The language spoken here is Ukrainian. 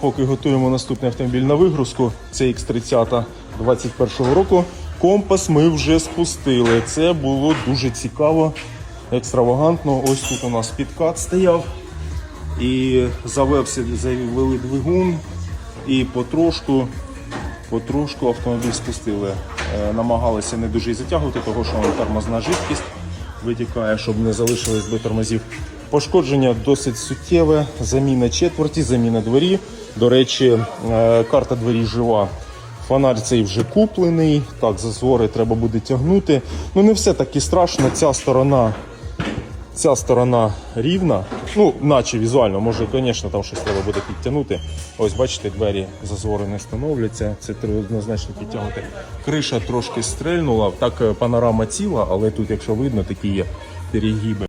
Поки готуємо наступний автомобіль на вигрузку, це X30 21 року. Компас ми вже спустили. Це було дуже цікаво, екстравагантно. Ось тут у нас підкат стояв. І завевся, завели двигун, і потрошку, потрошку автомобіль спустили. Е, намагалися не дуже затягувати, тому що тормозна жидкість витікає, щоб не залишилось би тормозів. Пошкодження досить суттєве, заміна четверті, заміна двері. До речі, е, карта двері жива. Фонарь цей вже куплений. Так, зазори треба буде тягнути. Ну не все таки страшно. Ця сторона Ця сторона рівна, ну, наче візуально, може, звісно, там щось треба буде підтягнути. Ось бачите, двері зазори не становляться, це треба однозначно підтягнути. Криша трошки стрельнула, так е, панорама ціла, але тут, якщо видно, такі є перегиби.